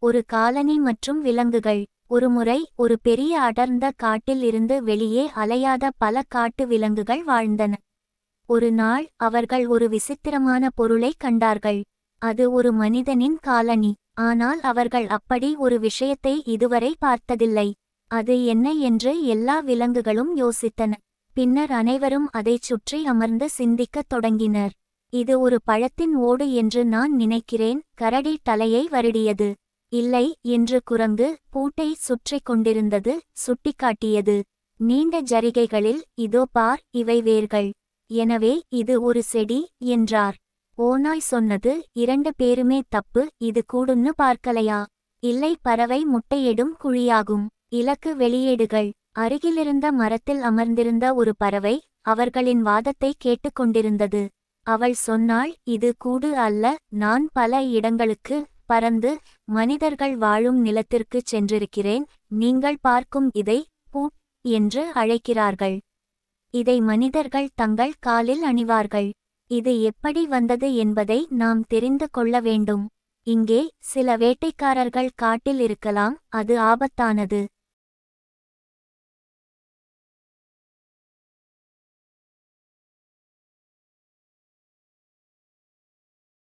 ஒரு காலனி மற்றும் விலங்குகள் ஒருமுறை ஒரு பெரிய அடர்ந்த காட்டில் இருந்து வெளியே அலையாத பல காட்டு விலங்குகள் வாழ்ந்தன. ஒரு நாள் அவர்கள் ஒரு விசித்திரமான பொருளை கண்டார்கள். அது ஒரு மனிதனின் காலனி ஆனால் அவர்கள் அப்படி ஒரு விஷயத்தை இதுவரை பார்த்ததில்லை. அது என்ன என்று எல்லா விலங்குகளும் யோசித்தன. பின்னர் அனைவரும் அதைச் சுற்றி அமர்ந்து சிந்திக்கத் தொடங்கினர். இது ஒரு பழத்தின் ஓடு என்று நான் நினைக்கிறேன். கரடி தலையை வருடியது. இல்லை என்று குரங்கு பூட்டை சுற்றிக் கொண்டிருந்தது சுட்டிக்காட்டியது. நீண்ட ஜரிகைகளில் இதோ பார் இவை வேர்கள். எனவே இது ஒரு செடி என்றார். ஓநாய் சொன்னது இரண்டு பேருமே தப்பு இது கூடுன்னு பார்க்கலையா? இல்லை பறவை முட்டையிடும் குழியாகும். இலக்கு வெளியீடுகள். அருகிலிருந்த மரத்தில் அமர்ந்திருந்த ஒரு பறவை அவர்களின் வாதத்தை கேட்டுக்கொண்டிருந்தது அவள் சொன்னாள் இது கூடு அல்ல நான் பல இடங்களுக்கு பறந்து மனிதர்கள் வாழும் நிலத்திற்குச் சென்றிருக்கிறேன் நீங்கள் பார்க்கும் இதை பூ என்று அழைக்கிறார்கள். இதை மனிதர்கள் தங்கள் காலில் அணிவார்கள். இது எப்படி வந்தது என்பதை நாம் தெரிந்து கொள்ள வேண்டும். இங்கே சில வேட்டைக்காரர்கள் காட்டில் இருக்கலாம் அது ஆபத்தானது.